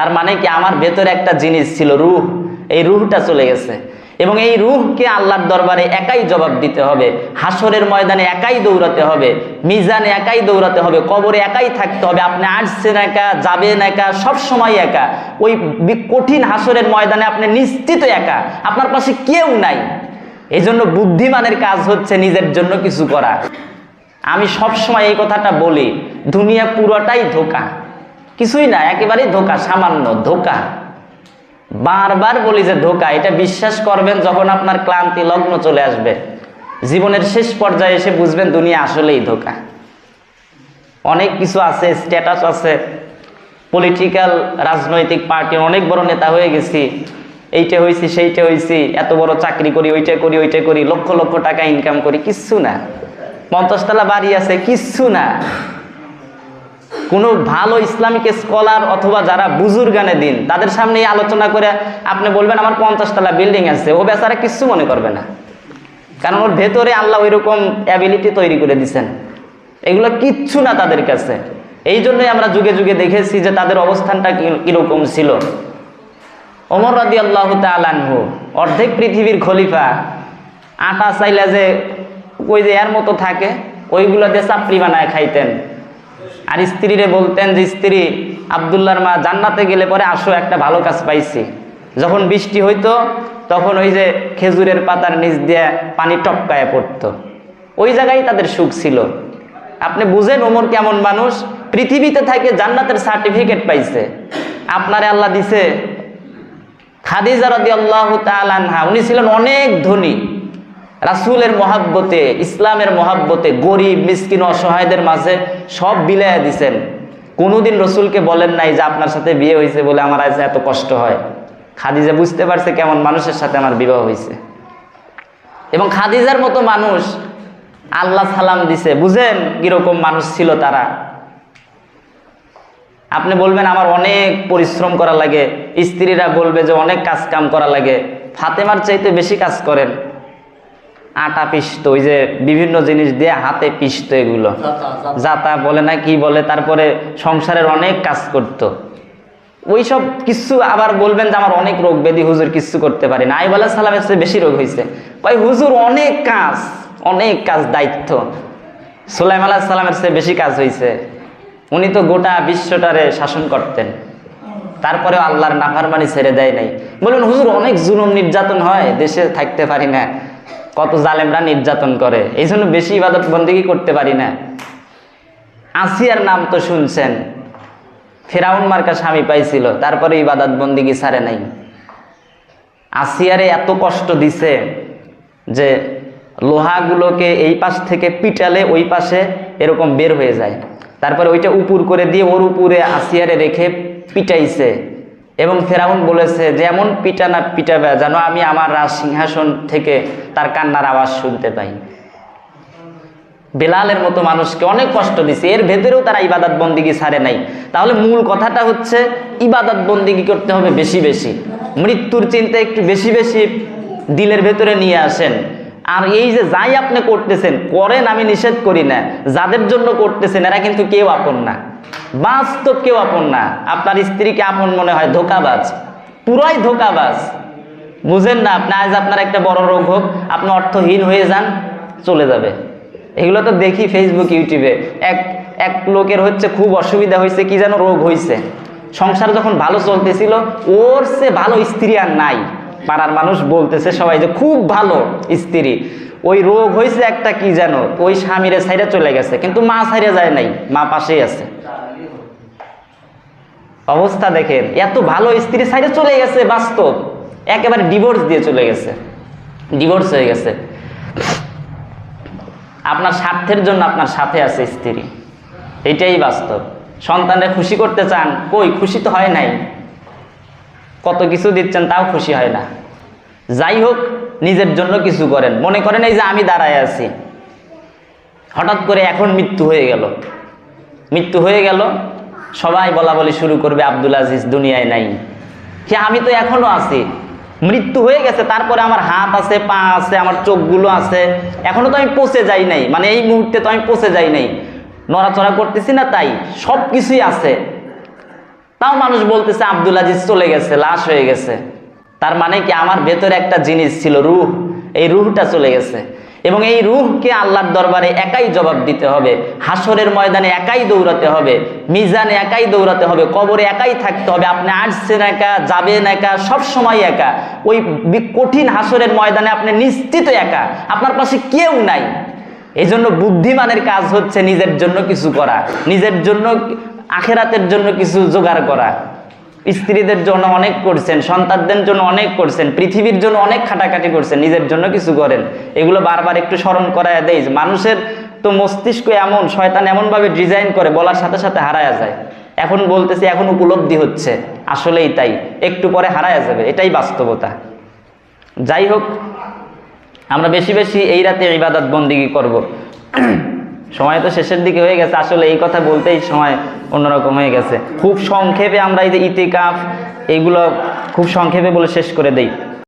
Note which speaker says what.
Speaker 1: তার মানে কি আমার ভেতরে একটা জিনিস ছিল, রুহ। এই রুহটা চলে গেছে। এবং এই রুহকে আল্লাহর দরবারে একাই জবাব দিতে হবে। হাসরের ময়দানে একাই দৌড়াতে হবে। মিজানে একাই দৌড়াতে হবে। কবরে একাই থাকতে হবে। আপনি আসছেন একা যাবেন একা, সব সময় একা। ওই কঠিন হাসরের ময়দানে আপনি নিশ্চিত একা। আপনার পাশে কেউ নাই। এই জন্য বুদ্ধিমানের কাজ হচ্ছে নিজের জন্য কিছু করা। আমি সব সময় এই কথাটা বলি, দুনিয়া পুরোটাই ধোকা। কিছুই না, একেবারেই ধোকা, সামান্য ধোকা। বারবার বলি যে ধোকা, এটা বিশ্বাস করবেন যখন আপনার ক্লান্তি, লগ্ন চলে আসবে। জীবনের শেষ পর্যায়ে এসে বুঝবেন দুনিয়া আসলেই ধোকা। অনেক কিছু আছে স্ট্যাটাস আছে। পলিটিক্যাল রাজনৈতিক পার্টির অনেক বড় নেতা হয়ে গেছি। এইটা হয়েছি, সেইটা হয়েছি। এত বড় চাকরি করি, ওইটা করি ওইটা করি, লক্ষ লক্ষ টাকা ইনকাম করি, কিচ্ছু না। পঞ্চাশতলা বাড়ি আছে, কিচ্ছু না। কোনো ভালো ইসলামিক স্কলার অথবা যারা বুজুর্গানে দিন, তাদের সামনে এই আলোচনা করে আপনি বলবেন, আমার পঞ্চাশতলা বিল্ডিং আছে। ও বেচারা কিচ্ছু মনে করবে না। কারণ ওর ভেতরে আল্লাহ ওই রকম অ্যাবিলিটি তৈরি করে দিছেন। এগুলো কিচ্ছু না তাদের কাছে। এই জন্যই আমরা যুগে যুগে দেখেছি যে তাদের অবস্থানটা কীরকম ছিল। ওমর রাদি আল্লাহ তালানহু অর্ধেক পৃথিবীর খলিফা, আটা চাইলে যে ওই যে এর মতো থাকে, ওইগুলো দিয়ে চাপড়ি বানায় খাইতেন। আর স্ত্রীরে বলতেন যে, স্ত্রী আবদুল্লার মা জান্নাতে গেলে পরে আসো, একটা ভালো কাজ পাইছি। যখন বৃষ্টি হইতো, তখন ওই যে খেজুরের পাতার নিচ দিয়ে পানি টপকায় পড়তো। ওই জায়গায় তাদের সুখ ছিল। আপনি বুঝেন, ওমর কেমন মানুষ? পৃথিবীতে থাকে জান্নাতের সার্টিফিকেট পাইছে। আপনারে আল্লাহ দিছে, খাদিজা রাদি আল্লাহ তালানহা উনি ছিলেন অনেক ধনী। রাসূলের মহাব্বতে, ইসলামের মহাব্বতে, গরিব, মিসকিন, অসহায়দের মাঝে সব বিলাইয়া দিছেন। কোনোদিন রসুলকে বলেন নাই যে আপনার সাথে বিয়ে হয়েছে বলে আমার আজ এত কষ্ট হয়। খাদিজা বুঝতে পারছে কেমন মানুষের সাথে আমার বিবাহ হয়েছে এবং খাদিজার মতো মানুষ আল্লাহ সালাম দিছে। বুঝেন কীরকম মানুষ ছিল তারা। আপনি বলবেন, আমার অনেক পরিশ্রম করা লাগে। স্ত্রীরা বলবে যে, অনেক কাজ কাম করা লাগে। ফাতেমার চাইতে বেশি কাজ করেন। আটা পিসতো ওই যে বিভিন্ন জিনিস দিয়ে হাতে পিসতো এগুলো। জাতা বলে না কি বলে তারপরে সংসারের অনেক কাজ করতো। ওই সব কিছু আবার বলবেন যে আমার অনেক রোগ ব্যাধি হুজুর কিছু করতে পারি না। আইব আলাহ সালামের চেয়ে বেশি রোগ হয়েছে কয় হুজুর অনেক কাজ অনেক কাজ দায়িত্ব। সুলাইম আলাহ সালামের চেয়ে বেশি কাজ হয়েছে উনি তো গোটা বিশ্বটারে শাসন করতেন। তারপরে আল্লাহর নাফারমানি ছেড়ে দেয় নাই। বলুন হুজুর অনেক জুলুম নির্যাতন হয় দেশে থাকতে পারি না। কত জালেমরা নির্যাতন করে। এই জন্য বেশি ইবাদত বন্দিগি করতে পারি না। আসিয়ার নাম তো শুনছেন। ফেরাউন মার্কা স্বামী পাইছিল, তারপরে ইবাদত বন্দিগি ছাড়ে নাই। আসিয়ারে এত কষ্ট দিছে যে লোহাগুলোকে এই পাশ থেকে পিটালে ওই পাশে এরকম বের হয়ে যায়। তারপরে ওইটা উপর করে দিয়ে ওর উপরে আসিয়ারে রেখে পিটাইছে। এবং ফেরাউন বলেছে যেমন পিটানা পিটাবে যেন আমি আমার রাজ সিংহাসন থেকে তার কান্নার আওয়াজ শুনতে পাই। বেলালের মতো মানুষকে অনেক কষ্ট দিছে। এর ভেতরেও তারা ইবাদত বন্দিগি ছাড়ে নাই। তাহলে মূল কথাটা হচ্ছে, ইবাদত বন্দিগি করতে হবে বেশি বেশি। মৃত্যুর চিন্তা একটু বেশি বেশি দিলের ভেতরে নিয়ে আসেন। আর এই যে যাই আপনি করতেছেন, করেন আমি নিষেধ করি না। যাদের জন্য করতেছেন, এরা কিন্তু কেউ আপন না। বাস্তব কেউ আপন না। আপনার স্ত্রীকে আপন মনে হয় ধোকাবাজ। পুরাই ধোকাবাজ। বুঝেন না, আপনি আজ আপনার একটা বড় রোগ হোক, আপনি অর্থহীন হয়ে যান, চলে যাবে। এগুলো তো দেখি ফেসবুক ইউটিউবে এক এক লোকের হচ্ছে খুব অসুবিধা হয়েছে, কি যেন রোগ হয়েছে। সংসার যখন ভালো চলতেছিল, ওর সে ভালো স্ত্রী আর নাই। পাড়ার মানুষ বলতেছে সবাই যে খুব ভালো স্ত্রী। ওই রোগ হয়েছে একটা কি যেন, ওই স্বামীরে সাইডে চলে গেছে, কিন্তু মা সাইডে যায় নাই, মা পাশেই আছে। অবস্থা দেখেন, এত ভালো স্ত্রী সাইডে চলে গেছে বাস্তব, একেবারে ডিভোর্স দিয়ে চলে গেছে ডিভোর্স হয়ে গেছে। আপনার স্বার্থের জন্য আপনার সাথে আছে স্ত্রী, এটাই বাস্তব। সন্তানরা খুশি করতে চান, কই, খুশি তো হয় নাই, কত কিছু দিচ্ছেন তাও খুশি হয় না। যাই হোক নিজের জন্য কিছু করেন। মনে করেন এই যে আমি দাঁড়ায় আছি। হঠাৎ করে এখন মৃত্যু হয়ে গেল। মৃত্যু হয়ে গেল, সবাই বলা বলি শুরু করবে, আব্দুল আজিজ, দুনিয়ায় নাই। কি আমি তো এখনও আছি। মৃত্যু হয়ে গেছে, তারপরে আমার হাত আছে, পা আছে, আমার চোখগুলো আছে। এখনও তো আমি পচে যাই নাই। মানে এই মুহূর্তে তো আমি পচে যাই নাই। নড়াচড়া করতেছি না তাই সব কিছুই আছে। তাও মানুষ বলতেছে, আব্দুল আজিজ চলে গেছে, লাশ হয়ে গেছে। তার মানে কি আমার ভেতরে একটা জিনিস ছিল, রুহ। এই রুহটা চলে গেছে। এবং এই রুহকে আল্লাহর দরবারে একাই জবাব দিতে হবে। হাসরের ময়দানে একাই দৌড়াতে হবে। মিজানে একাই দৌড়াতে হবে। কবরে একাই থাকতে হবে। আপনি আসছেন একা, যাবেন একা, সব সময় একা। ওই কঠিন হাসরের ময়দানে আপনি নিশ্চিত একা। আপনার পাশে কেউ নাই। এই জন্য বুদ্ধিমানের কাজ হচ্ছে নিজের জন্য কিছু করা। নিজের জন্য আখেরাতের জন্য কিছু জোগাড় করা। স্ত্রীদের জন্য অনেক করছেন, সন্তানদের জন্য অনেক করছেন, পৃথিবীর জন্য অনেক খাটাখাটি করছেন, নিজের জন্য কিছু করেন। এগুলো বারবার একটু স্মরণ করায় দেয় মানুষের তো মস্তিষ্ক এমন, শয়তান এমনভাবে ডিজাইন করে, বলার সাথে সাথে হারায়া যায়। এখন বলতেছি, এখন উপলব্ধি হচ্ছে, আসলেই তাই, একটু পরে হারায়া যাবে, এটাই বাস্তবতা। যাই হোক, আমরা বেশি বেশি এই রাতে ইবাদত বন্দিগি করব। সময় তো শেষের দিকে হয়ে গেছে। আসলে এই কথা বলতেই সময় অন্যরকম হয়ে গেছে। খুব সংক্ষেপে আমরা এই যে ইতিকাফ এইগুলো খুব সংক্ষেপে বলে শেষ করে দেই।